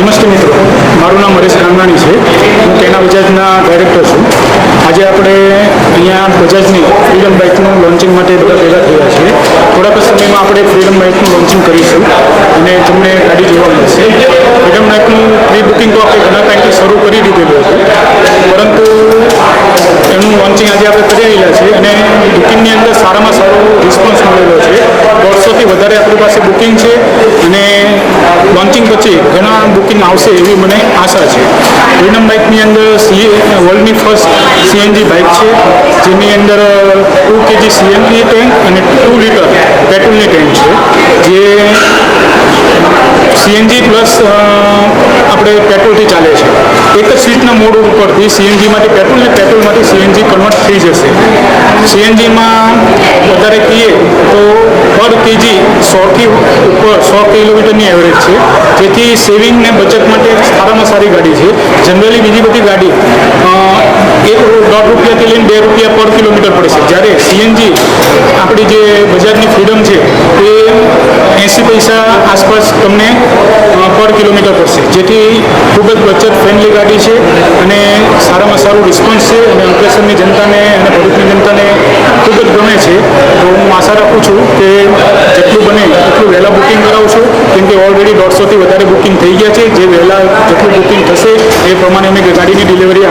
નમસ્તે મિત્રો. મારું નામ હરેશ રામનાણી છે. હું તેના બજાજના ડાયરેક્ટર છું. આજે આપણે અહીંયા બજાજની ફ્રીડમ બાઇકનું લોન્ચિંગ માટે બધા ભેગા થયા છીએ. થોડાક સમયમાં આપણે ફ્રીડમ બાઇકનું લોન્ચિંગ કરીશું અને તમને ગાડી જોવા મળશે. ફ્રીડમ બાઇકનું પ્રી બુકિંગ તો આપણે ઘણા ટાઈમથી શરૂ કરી દીધેલું હતું. પરંતુ એનું લોન્ચિંગ આજે આપણે કરી રહેલા છીએ અને બુકિંગની અંદર સારામાં સારો રિસ્પોન્સ મળેલો છે. દોઢસોથી વધારે આપણી પાસે બુકિંગ છે અને લોન્ચિંગ પછી ઘણા બુકિંગ આવશે એવી મને આશા છે. ફ્રીડમ બાઇકની અંદર સી વર્લ્ડની ફર્સ્ટ સીએનજી બાઇક છે. જેની અંદર ટુ કેજી સીએનજી ટેન્ક અને ટુ લીટર પેટ્રોલની ટેન્ક છે. જે સીએનજી પ્લસ આપણે પેટ્રોલથી ચાલે છે. એક જ સીટના મોડ ઉપરથી સીએનજીમાંથી પેટ્રોલ ને પેટ્રોલમાંથી સીએનજી કન્વર્ટ થઈ જશે. સીએનજીમાં વધારે કહીએ તો પર કેજી સોથી ઉપર સો કિલોમીટરની એવરેજ છે. જેથી સેવિંગ ને બચત માટે સારામાં સારી ગાડી છે. જનરલી બીજી બધી ગાડી એક દોઢ રૂપિયાથી લઈને બે રૂપિયા પર કિલોમીટર પડે છે. જ્યારે સીએનજી આપણી જે બજાજની ફ્રીડમ છે, એ એંસી પૈસા આસપાસ તમને પર કિલોમીટર પડશે. જેથી ખૂબ જ બચત ફ્રેન્ડલી ગાડી છે અને સારામાં સારું રિસ્પોન્સ છે અને અંકલેશ્વરની જનતાને અને ભરૂચની જનતાને ખૂબ જ ગમે છે. તો હું આશા રાખું છું કે જેટલું વહેલા બુકિંગ કરાવશો કેમ કે ઓલરેડી દોઢસોથી વધારે બુકિંગ થઈ ગયા છે. જે વહેલા જેટલું બુકિંગ થશે એ પ્રમાણે અમે ગાડીની ડિલિવરી